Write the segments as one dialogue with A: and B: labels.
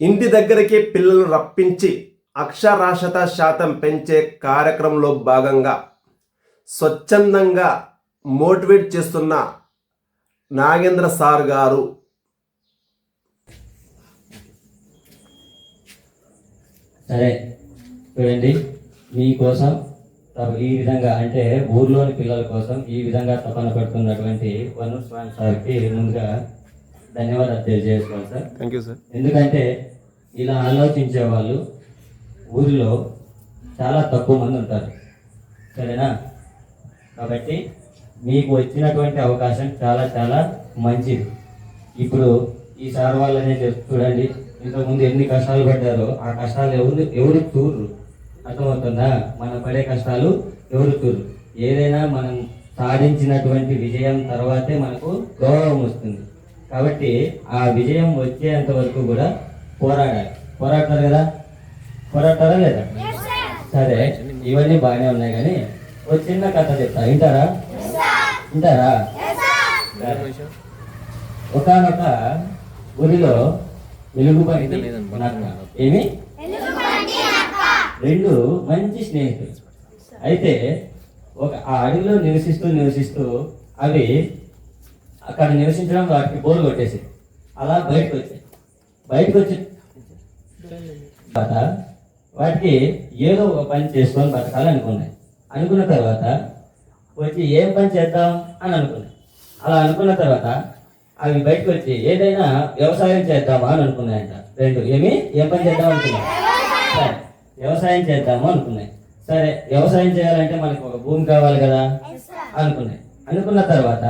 A: ఇంటి దగ్గరికి పిల్లలు రప్పించి అక్షరాస్యత శాతం పెంచే కార్యక్రమంలో భాగంగా స్వచ్ఛందంగా మోటివేట్ చేస్తున్న నాగేంద్ర సార్ గారు
B: సరే చూడండి. మీకోసం ఈ విధంగా అంటే ఊర్లోని పిల్లల కోసం ఈ విధంగా తపన పడుతున్నటువంటి వన్ సార్కి ముందుగా ధన్యవాదాలు తెలియజేసుకోవాలి సార్.
A: థ్యాంక్ యూ సార్
B: ఎందుకంటే ఇలా ఆలోచించే వాళ్ళు ఊరిలో చాలా తక్కువ మంది ఉంటారు. సరేనా? కాబట్టి మీకు వచ్చినటువంటి అవకాశం చాలా చాలా మంచిది. ఇప్పుడు ఈ సార్ వాళ్ళనే చూడండి ఇంతకుముందు ఎన్ని కష్టాలు పడ్డారో ఆ కష్టాలు ఎవరు ఎవరు చూడరు. అర్థమవుతుందా? మనం పడే కష్టాలు ఎవరు చూడరు. ఏదైనా మనం సాధించినటువంటి విజయం తర్వాతే మనకు గౌరవం వస్తుంది. కాబట్టి ఆ విజయం వచ్చేంత వరకు కూడా పోరాడాలి. పోరాడతారు కదా? పోరాడతారా లేదా? సరే ఇవన్నీ బాగానే ఉన్నాయి కానీ ఒక చిన్న కథ చెప్తా. వింటారా? వింటారా? ఒకనొక ఊరిలో వెలుగుబంటి ఏమి? రెండు మంచి స్నేహితులు. అయితే ఒక ఆ అడవిలో నివసిస్తూ నివసిస్తూ అవి అక్కడ నివసించడం వాటికి బోర్లు కొట్టేసి అలా బయటకు వచ్చాయి బయటకు వచ్చి తర్వాత వాటికి ఏదో ఒక పని చేసుకొని బతకాలనుకున్నాయి అనుకున్న తర్వాత వచ్చి ఏం పని చేద్దాం అని అనుకున్నాయి. అలా అనుకున్న తర్వాత అవి బయటకు వచ్చి ఏదైనా వ్యవసాయం చేద్దామా అని అనుకున్నాయంట. రెండు ఏమి? ఏం పని చేద్దాం అనుకున్నాయి? సరే వ్యవసాయం చేద్దాము అనుకున్నాయి. సరే వ్యవసాయం చేయాలంటే మనకు ఒక భూమి కావాలి కదా? అనుకున్నాయి. అనుకున్న తర్వాత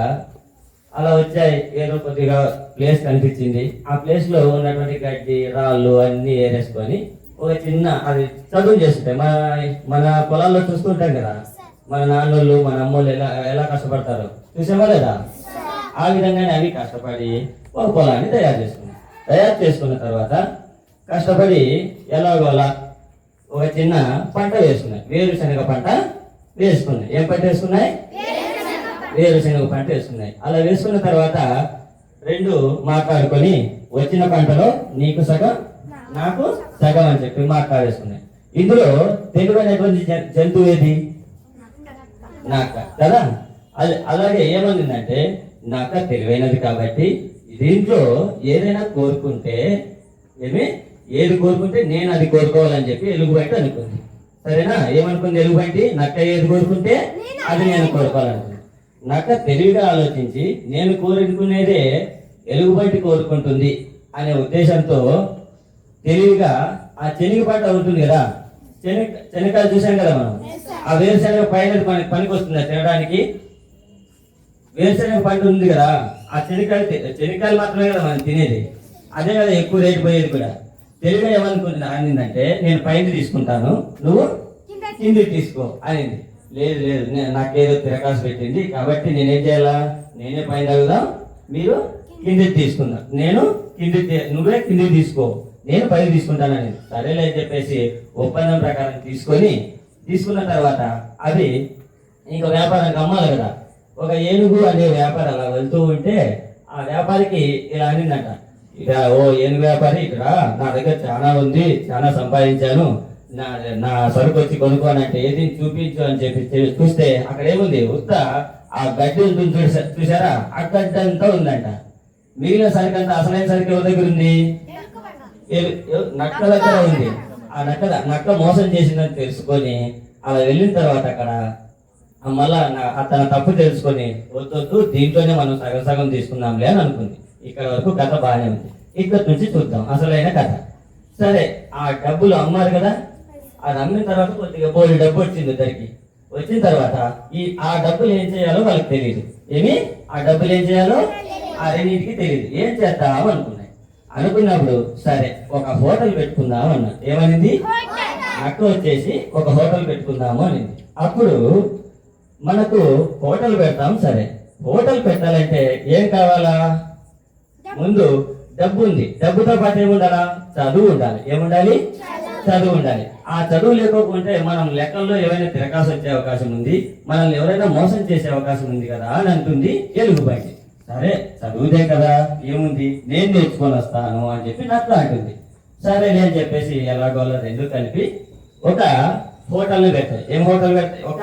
B: అలా వచ్చాయి ఏదో కొద్దిగా ప్లేస్ కనిపించింది. ఆ ప్లేస్లో ఉన్నటువంటి గడ్డి రాళ్ళు అన్ని ఏరేసుకొని ఒక చిన్న అది చదువు చేస్తుంటాయి మన మన పొలాల్లో చూస్తుంటాం కదా. మన నాన్నోళ్ళు మన అమ్మోళ్ళు ఎలా ఎలా కష్టపడతారు. చూసామా లేదా? ఆ విధంగానే అవి కష్టపడి ఒక పొలాన్ని తయారు చేసుకున్నాయి తయారు చేసుకున్న తర్వాత కష్టపడి ఎలాగోలా ఒక చిన్న పంట వేసుకున్నాయి వేరుశనగ పంట వేసుకున్నాయి ఏం పంట వేసుకున్నాయి? వేరుశనగ పంట వేసుకున్నాయి. అలా వేసుకున్న తర్వాత రెండు మాట్లాడుకొని వచ్చిన పంటలో నీకు సగం నాకు సగం అని చెప్పి మాట్లాడేసుకున్నాయి. ఇందులో తెలివైనటువంటి జ- జంతువు ఏది? నక్క. కదా? అది అలాగే ఏమందిందంటే నక్క తెలివైనది కాబట్టి దీంట్లో ఏదైనా కోరుకుంటే ఏమి? ఏది కోరుకుంటే నేను అది కోరుకోవాలని చెప్పి ఎలుగుబంటి అనుకుంది. సరేనా? ఏమనుకుంది ఎలుగుబంటి? నక్క ఏది కోరుకుంటే అది నేను కోరుకోవాలనుకుంది. నక్క తెలివిగా ఆలోచించి నేను కోరుకునేదే ఎలుగుబంటి కోరుకుంటుంది అనే ఉద్దేశంతో తెలివిగా ఆ శనగ పంట ఉంటుంది కదా శనగ శనగకాయలు చూసాం కదా మనం? ఆ వేరుశనగ పైన పనికి వస్తుందా తినడానికి? వేరుశనగ పంట ఉంది కదా ఆ శనగకాయలు తి- శనగకాయలు మాత్రమే కదా మనం తినేది. అదే కదా ఎక్కువ రేటు పోయేది కూడా. తెలివిగా ఏమనుకుంటుంది అనిందంటే నేను పైన తీసుకుంటాను నువ్వు కింది తీసుకో అనింది. లేదు లేదు. నేను నాకేదో తిరకాసు పెట్టింది. కాబట్టి నేనేం చేయాలా? నేనే పైన తగ్గుదాం మీరు కింది తీసుకుందాం. నేను కింది నువ్వే కింది తీసుకో. నేను పైన తీసుకుంటానని సరేలే అని చెప్పేసి ఒప్పందం ప్రకారం తీసుకొని తీసుకున్న తర్వాత అది ఇంకో వ్యాపారానికి అమ్మాలి కదా. ఒక ఏనుగు అనే వ్యాపారం అలా వెళ్తూ ఉంటే ఆ వ్యాపారికి ఇలా అనిందంట. ఇక ఓ ఏనుగు వ్యాపారి ఇక్కడ నా దగ్గర చాలా ఉంది చాలా సంపాదించాను. నా నా సరుకు వచ్చి కొనుక్కోనంటే ఏది చూపించు అని చెప్పి చూస్తే అక్కడ ఏముంది? ఉత్త ఆ గడ్డి ఉంటుంది చూసారా? ఆ గడ్డి అంతా ఉందంట. మిగిలిన సరుకు అంతా అసలైన సరుకు ఎవరి దగ్గర ఉంది? నక్క దగ్గర ఉంది. ఆ నక్క నక్క మోసం చేసిందని తెలుసుకొని అలా వెళ్ళిన తర్వాత అక్కడ మళ్ళా తన తప్పు తెలుసుకొని వద్దొద్దు దీంట్లోనే మనం సగం సగం తీసుకుందాంలే అని అనుకుంది. ఇక్కడ వరకు కథ బాగానే ఉంది. ఇక్కడ నుంచి చూద్దాం. అసలైన కథ. సరే ఆ డబ్బులు అమ్మారు కదా? అది అమ్మిన తర్వాత కొద్దిగా పోలి డబ్బు వచ్చింది ఇద్దరికి. వచ్చిన తర్వాత ఈ ఆ డబ్బులు ఏం చేయాలో వాళ్ళకి తెలియదు ఏమి? ఆ డబ్బులు ఏం చేయాలో? ఆ రెండింటికి తెలియదు ఏం చేద్దాం అనుకున్నాయి. అనుకున్నప్పుడు సరే ఒక హోటల్ పెట్టుకుందాం అన్నా ఏమనింది? అక్క వచ్చేసి ఒక హోటల్ పెట్టుకుందాము అనింది. అప్పుడు మనకు హోటల్ పెడతాం సరే. హోటల్ పెట్టాలంటే ఏం కావాలా? ముందు డబ్బు ఉంది. డబ్బుతో పాటు ఏముండాలా? చదువు ఉండాలి. ఏముండాలి? చదువు ఉండాలి. ఆ చదువు లేకోకుంటే మనం లెక్కల్లో ఏమైనా తిరకాసు వచ్చే అవకాశం ఉంది. మనల్ని ఎవరైనా మోసం చేసే అవకాశం ఉంది కదా అని అంటుంది ఎలుగుబంటి సరే చదువుదే కదా ఏముంది? నేను నేర్చుకొని వస్తాను అని చెప్పి నక్క అంటుంది. సరే నేను చెప్పేసి ఎలాగోలా రెండు కలిపి ఒక హోటల్ని పెట్టాయి. ఏం హోటల్ పెట్టాయి? ఒక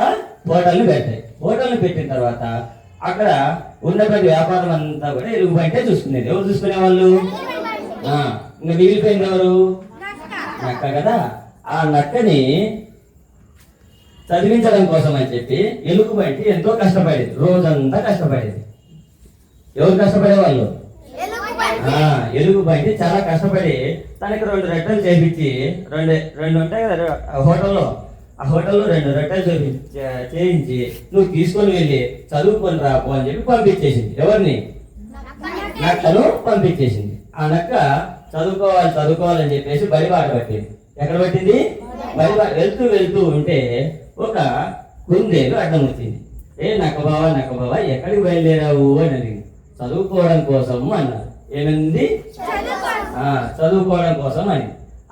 B: హోటల్ని పెట్టాయి. హోటల్ని పెట్టిన తర్వాత అక్కడ ఉన్నటువంటి వ్యాపారం అంతా కూడా ఎలుగు బయటే చూసుకునేది. ఎవరు చూసుకునే వాళ్ళు ఇంకా మిగిలిపోయింది ఎవరు? నక్క కదా? ఆ నక్కని చదివించడం కోసం అని చెప్పి ఎలుగు బయట ఎంతో కష్టపడేది. రోజంతా కష్టపడేది. ఎవరు కష్టపడేవాళ్ళు? బయట చాలా కష్టపడి తనకి రెండు రెట్టలు చేపించి రెండు రెండు ఉంటాయి కదా హోటల్లో ఆ హోటల్లో రెండు రెట్టలు చేపి చే- చేయించి నువ్వు తీసుకొని వెళ్ళి చదువుకొని రాపో అని చెప్పి పంపించేసింది. ఎవరిని? నక్కను పంపించేసింది. ఆ నక్క చదువుకోవాలి చదువుకోవాలని చెప్పేసి బడి బాట పట్టింది. ఎక్కడ పట్టింది? బడి బాట వెళ్తూ వెళ్తూ ఉంటే ఒక కుందేలు అడ్డం వచ్చింది. ఏ నక్క బావా నక్క బావా ఎక్కడికి బయలుదేరావు? అని అడిగింది. చదువుకోవడం కోసం అన్నారు. ఏమైంది? ఆ, చదువుకోవడం కోసం అని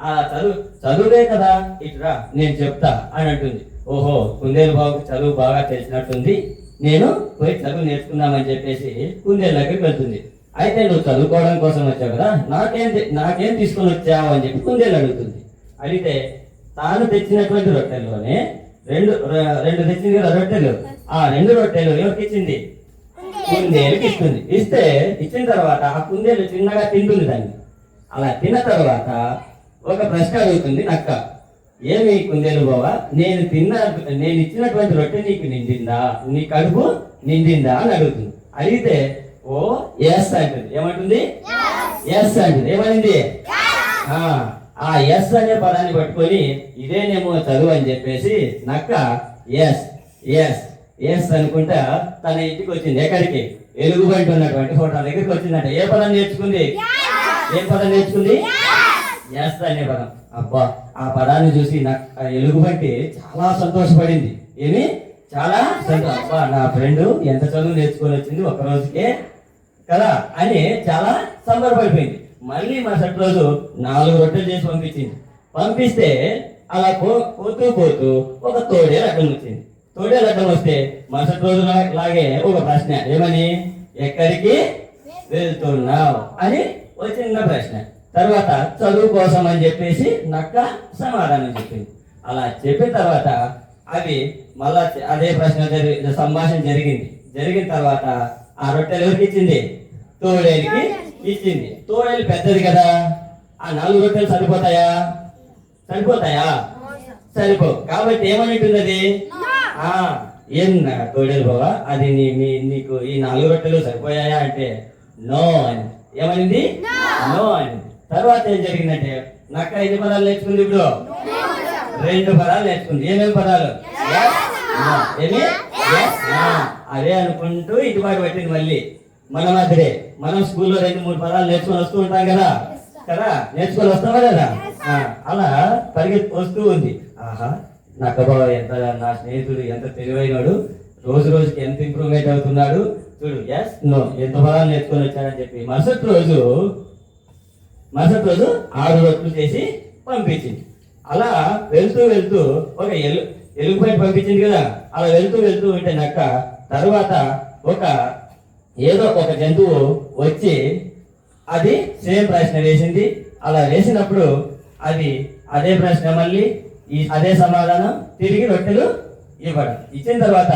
B: ఆ చదువు చదువులే కదా. ఇట్రా నేను చెప్తా అని అంటుంది. ఓహో కుందేలు బాబు చదువు బాగా తెలిసినట్టుంది. నేను పోయి చదువు నేర్చుకుందామని చెప్పేసి కుందేలు దగ్గరికి వెళ్తుంది. అయితే నువ్వు చదువుకోవడం కోసం వచ్చావు కదా నాకేం నాకేం తీసుకొని వచ్చావు అని చెప్పి కుందేలు అడుగుతుంది. అడిగితే తాను తెచ్చినటువంటి రొట్టెల్లోనే రెండు రెండు తెచ్చింది కదా రొట్టెలు. ఆ రెండు రొట్టెలు ఎవరికి ఇచ్చింది? కుందేలుకి ఇస్తుంది. ఇస్తే ఇచ్చిన తర్వాత ఆ కుందేలు చిన్నగా తింటుంది దాన్ని. అలా తిన్న తర్వాత ఒక ప్రశ్న అడుగుతుంది నక్క. ఏమి కుందేలు బావా? నేను తిన్న నేను ఇచ్చినటువంటి రొట్టె నీకు నిండిందా? నీ కడుపు నిండిందా? అని అడుగుతుంది. అడిగితే ఓ ఎస్ అంటుంది ఏమంటుంది? ఎస్ అంటుంది ఏమనింది ఆ, ఆ ఎస్ అనే పదాన్ని పట్టుకొని ఇదేనేమో చదువు అని చెప్పేసి నక్క ఎస్ ఎస్ ఎస్ అనుకుంటా తన ఇంటికి వచ్చింది. ఎక్కడికి? ఎలుగుబంటి ఉన్నటువంటి హోటల్ దగ్గరికి వచ్చిందంట. ఏ పదం నేర్చుకుంది? ఏ పదం నేర్చుకుంది? ఎస్ అనే పదం. అబ్బా ఆ పదాన్ని చూసి నాకు ఆ ఎలుగుబంటి చాలా సంతోషపడింది. ఏమి? చాలా అబ్బా నా ఫ్రెండ్ ఎంత చదువు నేర్చుకొని వచ్చింది ఒక రోజుకే కదా? అని చాలా సంబరపడిపోయింది. మళ్ళీ మరుసటి రోజు నాలుగు రొట్టెలు చేసి పంపించింది. పంపిస్తే అలా పో పోతూ పోతూ ఒక తోడే రకం వచ్చింది. తోడే రకం వస్తే మరుసటి రోజు లాగే ఒక ప్రశ్న. ఏమని? ఎక్కడికి వెళ్తున్నావు? అని వచ్చిన ప్రశ్న. తర్వాత చదువు కోసం అని చెప్పేసి నక్క సమాధానం చెప్పింది. అలా చెప్పిన తర్వాత అవి మళ్ళా అదే ప్రశ్న జరిగి సంభాషణ జరిగింది. జరిగిన తర్వాత ఆ రొట్టెలు ఎవరికి ఇచ్చింది? తోడేలికి ఇచ్చింది. తోడేలు పెద్దది కదా ఆ నాలుగు రొట్టెలు సరిపోతాయా? సరిపోతాయా? సరిపో. కాబట్టి ఏమనిటుంది అది ఆ ఏం తోడేలు బావా అది నీ మీ నీకు ఈ నాలుగు రొట్టెలు సరిపోయాయా అంటే నో అని. ఏమనింది? నో. అని. తర్వాత ఏం జరిగిందంటే నక్క ఎన్ని పదాలు నేర్చుకుంది ఇప్పుడు? రెండు పదాలు. నేర్చుకుంది. ఏమేమి పదాలు. ఏమి. అదే అనుకుంటూ ఇటుబాటు పెట్టింది మళ్ళీ. మన మాదిరే. మనం స్కూల్లో రెండు మూడు పదాలు నేర్చుకొని వస్తూ ఉంటాం కదా. కదా? నేర్చుకొని వస్తామా కదా అలా పరిగెత్తి వస్తూ ఉంది. ఆహా నాకు బాబా ఎంత నా స్నేహితుడు ఎంత తెలివైనడు. రోజు రోజుకి ఎంత ఇంప్రూవ్మెంట్ అవుతున్నాడు. చూడు ఎస్ నో ఎంత పదాలు నేర్చుకొని వచ్చాడని చెప్పి మరుసటి రోజు మరుసటి రోజు ఆరు రొట్లు చేసి పంపించింది. అలా వెళ్తూ వెళ్తూ ఒక ఎలు ఎలుగుపైన పంపించింది కదా. అలా వెళ్తూ వెళ్తూ ఉంటే నక్క తర్వాత ఒక ఏదో ఒక జంతువు వచ్చి అది సేమ్ ప్రశ్న వేసింది. అలా వేసినప్పుడు అది అదే ప్రశ్న మళ్ళీ ఈ అదే సమాధానం తిరిగి రొట్టెలు ఇవ్వడం. ఇచ్చిన తర్వాత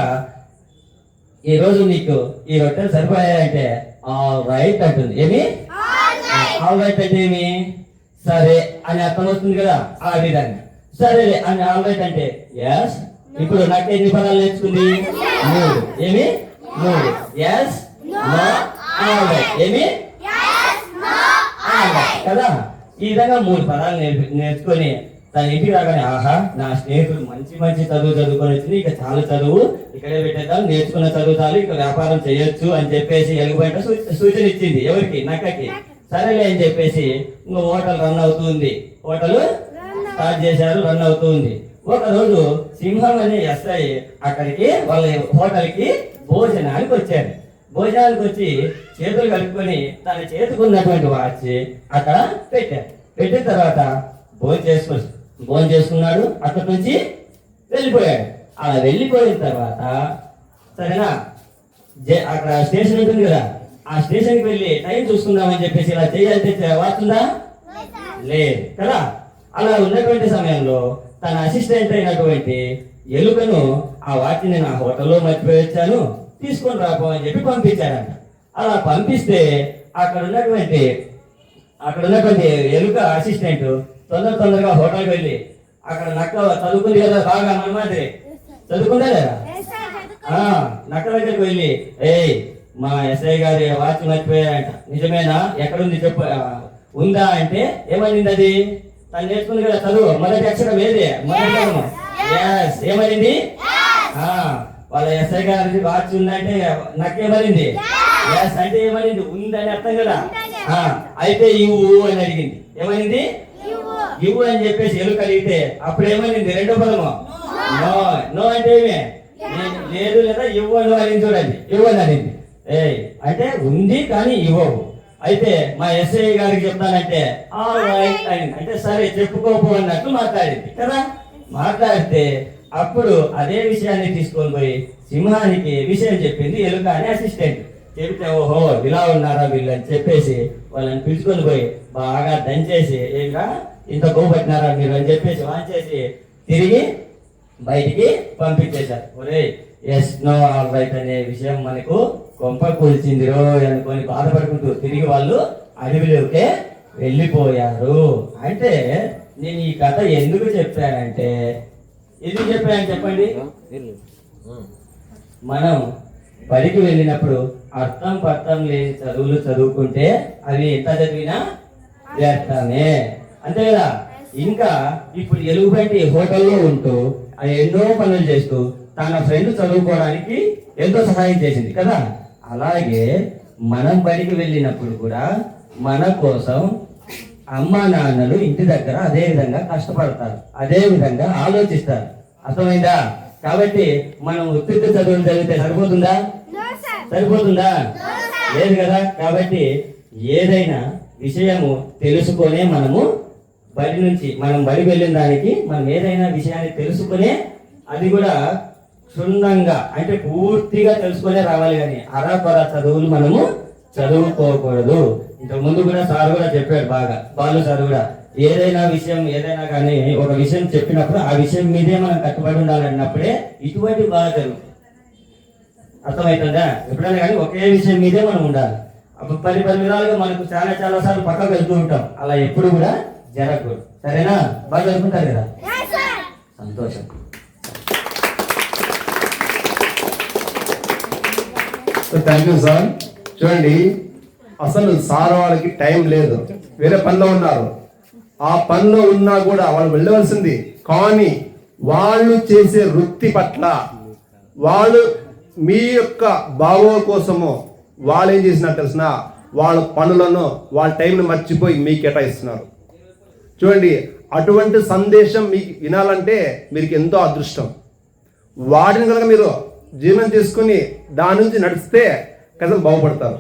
B: ఈ రోజు నీకు ఈ రొట్టెలు సరిపోయాయంటే ఆల్ రైట్ అంటుంది. ఏమి? ఆల్ రైట్ అంటే ఏమి? సరే అని అర్థం వస్తుంది కదా ఆ విధంగా. సరే అని ఆల్ రైట్ అంటే ఎస్ ఇప్పుడు నాకు ఎన్ని పదాలు నేర్చుకుంది? మూడు. ఏమి? మూడు. ఎస్ నో ఏమి? కదా? ఈ విధంగా మూడు పదాలు నేర్పి నేర్చుకొని తన ఇంటికి రాగానే ఆహా నా స్నేహితుడు మంచి మంచి చదువు చదువుకొని వచ్చింది. ఇక చాలా చదువు. ఇక్కడే పెట్టేద్దాం. నేర్చుకున్న చదువు చాలు ఇక వ్యాపారం చేయొచ్చు అని చెప్పేసి ఎలుగుబయట సూ- సూచన ఇచ్చింది. ఎవరికి? నక్కకి. సరేలే అని చెప్పేసి ఇంకా హోటల్ రన్ అవుతుంది. హోటల్ స్టార్ట్ చేశారు. రన్ అవుతూ ఒక రోజు సింహం అనే ఎస్ఐ అక్కడికి వాళ్ళ హోటల్కి భోజనానికి వచ్చారు. భోజనానికి వచ్చి చేతులు కలుపుకొని తన చేతుకున్నటువంటి వాచ్ అక్కడ పెట్టారు. పెట్టిన తర్వాత భోజనం చేసుకుని భోజనం చేసుకున్నాడు. అక్కడి నుంచి వెళ్ళిపోయాడు. అలా వెళ్ళిపోయిన తర్వాత సరేనా? జే- అక్కడ స్టేషన్ ఉంటుంది కదా. ఆ స్టేషన్కి వెళ్ళి టైం చూసుకుందామని చెప్పేసి ఇలా చేయాలంటే వాచ్ ఉందా? లేదు కదా? అలా ఉన్నటువంటి సమయంలో తన అసిస్టెంట్ అయినటువంటి ఎలుకను ఆ వాటిని నా హోటల్లో మర్చిపోయి వచ్చాను తీసుకొని రాపో అని చెప్పి పంపించాడంట అలా పంపిస్తే అక్కడ ఉన్నటువంటి అక్కడ ఉన్నటువంటి ఎలుక అసిస్టెంట్ తొందర తొందరగా హోటల్కి వెళ్ళి అక్కడ నక్క చదువుకుంది కదా బాగా మన మాదిరి. చదువుకుందా లేదా? ఆ, నక్క దగ్గరికి వెళ్ళి ఏయ్ మా ఎస్ఐ గారి వాచ్ మర్చిపోయాయంట. నిజమేనా? ఎక్కడుంది చెప్పు ఉందా అంటే ఏమైంది అది తను నేర్చుకుంది కదా చదువు. మొదటి అక్షరం ఏది? మొదటి. ఏమైంది ఆ, వాళ్ళ ఎస్ఐ గారి వాచ్ ఉందంటే నాకేమనింది ఎస్ అంటే ఏమనింది ఉందని అర్థం కదా. ఆ, అయితే ఇవ్వు అని అడిగింది. ఏమైంది ఇవ్వు. అని చెప్పేసి ఎలుక అడిగితే అప్పుడు ఏమైంది రెండో పదము. నో నో అంటే ఏమి? లేదు లేదా ఇవ్వను అని చూడండి. ఇవ్వను అనింది ఏ అంటే ఉంది కానీ ఇవ్వవు. అయితే మా ఎస్ఐ గారికి చెప్తానంటే అంటే సరే చెప్పుకోపు అన్నట్టు మాట్లాడింది కదా? మాట్లాడితే అప్పుడు అదే విషయాన్ని తీసుకొని పోయి సింహానికి విషయం చెప్పింది ఎలుక అని అసిస్టెంట్ చెబితే ఓహో ఇలా ఉన్నారా వీళ్ళు? అని చెప్పేసి వాళ్ళని పిలుచుకొని పోయి బాగా దంచేసి ఇంకా ఇంత కొవ్వు పట్టినారా మీరు? అని చెప్పేసి వాంచేసి తిరిగి బయటికి పంపించేశారు. ఒరే ఎస్ నో ఆల్ రైట్ అనే విషయం మనకు కొంప కూల్చింది రో అనుకొని బాధపడుకుంటూ తిరిగి వాళ్ళు అడవిలోకే వెళ్ళిపోయారు. అంటే నేను ఈ కథ ఎందుకు చెప్పానంటే ఎందుకు చెప్పాను చెప్పండి? మనం బడికి వెళ్ళినప్పుడు అర్థం పర్థం లేని చదువులు చదువుకుంటే అవి ఎంత చదివినా వ్యర్థమే. అంతే కదా? ఇంకా ఇప్పుడు ఎలుగుబంటి హోటల్లో ఉంటూ ఎన్నో పనులు చేస్తూ తన ఫ్రెండ్ చదువుకోవడానికి ఎంతో సహాయం చేసింది కదా? అలాగే మనం బడికి వెళ్ళినప్పుడు కూడా మన కోసం అమ్మ నాన్నలు ఇంటి దగ్గర అదే విధంగా కష్టపడతారు అదే విధంగా ఆలోచిస్తారు. అర్థమైందా? కాబట్టి మనం ఉత్తిత చదువులు చదివితే సరిపోతుందా? సరిపోతుందా? లేదు కదా? కాబట్టి ఏదైనా విషయము తెలుసుకొనే మనము బడి నుంచి మనం బడి వెళ్ళిన దానికి మనం ఏదైనా విషయాన్ని తెలుసుకునే అది కూడా క్షుణ్ణంగా అంటే పూర్తిగా తెలుసుకునే రావాలి కానీ అరాకొర చదువులు మనము చదువుకోకూడదు. ఇంతకు ముందు కూడా సార్ కూడా చెప్పాడు బాగా బాలు సార్ కూడా ఏదైనా విషయం ఏదైనా కానీ ఒక విషయం చెప్పినప్పుడు ఆ విషయం మీదే మనం కట్టుబడి ఉండాలన్నప్పుడే ఇటువంటి జరుగుతుంది అర్థమవుతుందా? ఎప్పుడైనా కానీ ఒకే విషయం మీదే మనం ఉండాలి. అప్పుడు పది పది విధాలుగా మనకు చాలా చాలా సార్లు పక్కకు వెళ్తూ ఉంటాం. అలా ఎప్పుడు కూడా జరగకూడదు. సరేనా? బాగా జరుపుకుంటారు కదా? సంతోషం.
A: థ్యాంక్ యూ సార్ చూడండి అసలు సార్ వాళ్ళకి టైం లేదు. వేరే పనిలో ఉన్నారు. ఆ పనిలో ఉన్నా కూడా వాళ్ళు వెళ్ళవలసింది. కానీ వాళ్ళు చేసే వృత్తి పట్ల వాళ్ళు మీ యొక్క బాగో కోసము వాళ్ళు ఏం చేసినారు తెలిసిన? వాళ్ళ పనులను వాళ్ళ టైంని మర్చిపోయి మీకు కేటాయిస్తున్నారు. చూడండి అటువంటి సందేశం మీకు వినాలంటే మీకు ఎంతో అదృష్టం. వాటిని కనుక మీరు జీవనం తీసుకుని దాని నుంచి నడిస్తే కనుక బాగుపడతారు.